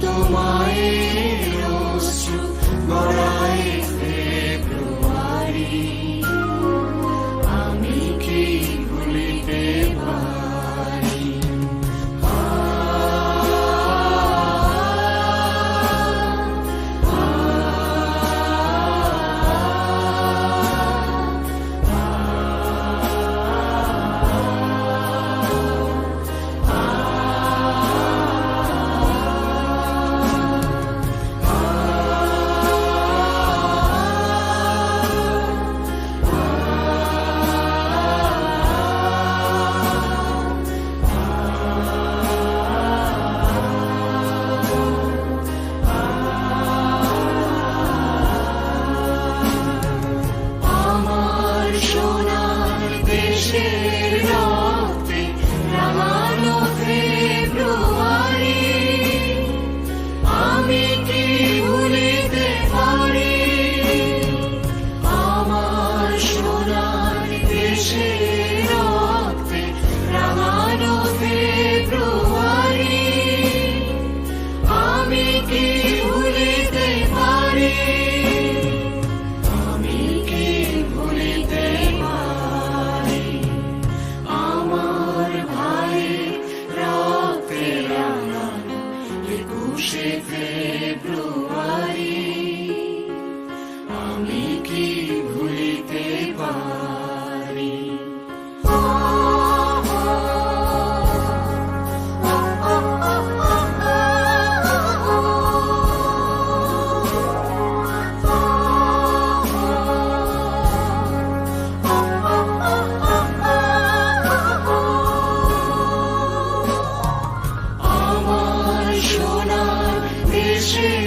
tomorrow. Ekushey February. sheep.